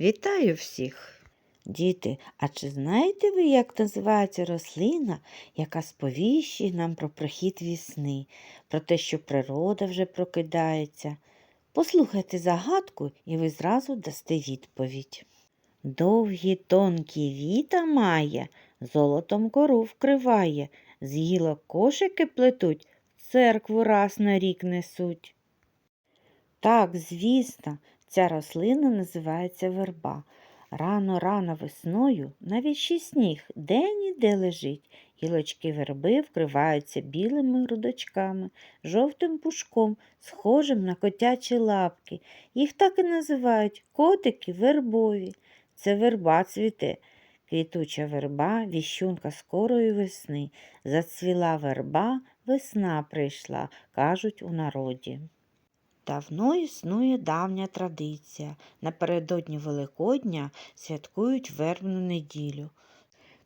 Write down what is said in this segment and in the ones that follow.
Вітаю всіх! Діти, а чи знаєте ви, як називається рослина, яка сповіщує нам про прихід вісни, про те, що природа вже прокидається? Послухайте загадку, і ви зразу дасте відповідь. Довгі тонкі віта має, золотом кору вкриває, з гілок кошики плетуть, церкву раз на рік несуть. Так, звісно, ця рослина називається верба. Рано-рано весною навіть ще сніг де-ніде лежить. Гілочки верби вкриваються білими грудочками, жовтим пушком, схожим на котячі лапки. Їх так і називають котики вербові. Це верба цвіте. Квітуча верба, віщунка скорої весни. Зацвіла верба, весна прийшла, кажуть у народі. Давно існує давня традиція. Напередодні Великодня святкують вербну неділю,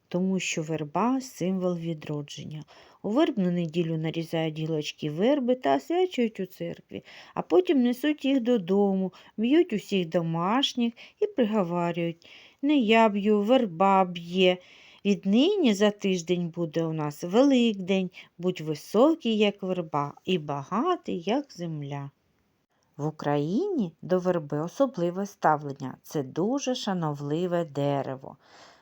тому що верба символ відродження. У вербну неділю нарізають гілочки верби та освячують у церкві, а потім несуть їх додому, б'ють усіх домашніх і приговарюють не я б'ю, верба б'є. Віднині за тиждень буде у нас Великдень, будь високий, як верба, і багатий, як земля. В Україні до верби особливе ставлення. Це дуже шановливе дерево.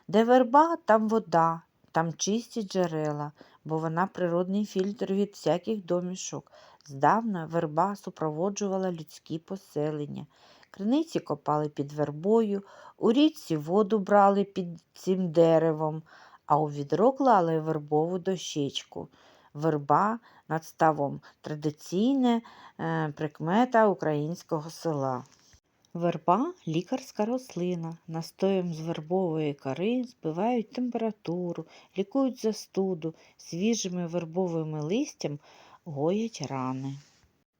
Де верба, там вода, там чисті джерела, бо вона природний фільтр від всяких домішок. Здавна верба супроводжувала людські поселення. Криниці копали під вербою, у річці воду брали під цим деревом, а у відро клали вербову дощечку. Верба над ставом традиційне е, прикмета українського села. Верба лікарська рослина. Настоєм з вербової кори збивають температуру, лікують застуду, свіжими вербовими листям гоять рани.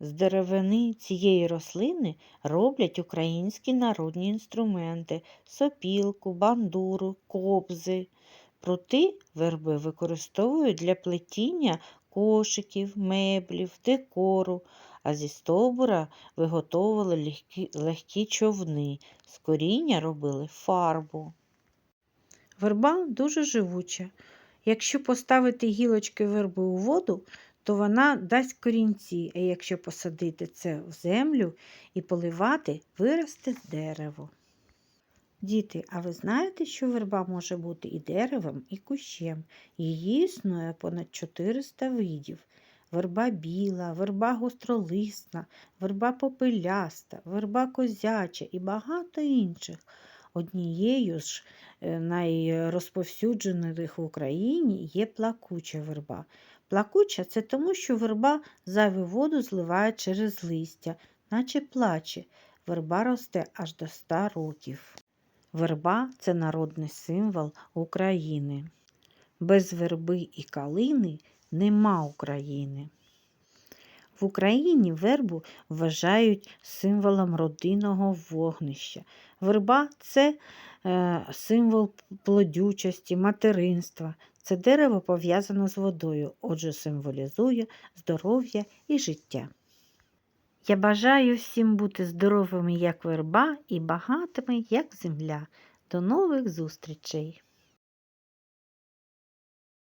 З деревини цієї рослини роблять українські народні інструменти сопілку, бандуру, кобзи. Прути верби використовують для плетіння кошиків, меблів, декору, а зі стовбура виготовували легкі, легкі човни, з коріння робили фарбу. Верба дуже живуча. Якщо поставити гілочки верби у воду, то вона дасть корінці, а якщо посадити це в землю і поливати, виросте дерево. Діти, а ви знаєте, що верба може бути і деревом, і кущем? Її існує понад 400 видів. Верба біла, верба гостролисна, верба попеляста, верба козяча і багато інших. Однією ж е, найрозповсюджених в Україні є плакуча верба. Плакуча це тому, що верба зайву воду зливає через листя, наче плаче. Верба росте аж до 100 років. Верба це народний символ України. Без верби і калини нема України. В Україні вербу вважають символом родинного вогнища. Верба це е, символ плодючості, материнства. Це дерево пов'язано з водою, отже, символізує здоров'я і життя. Я бажаю всім бути здоровими, як верба, і багатими, як земля. До нових зустрічей!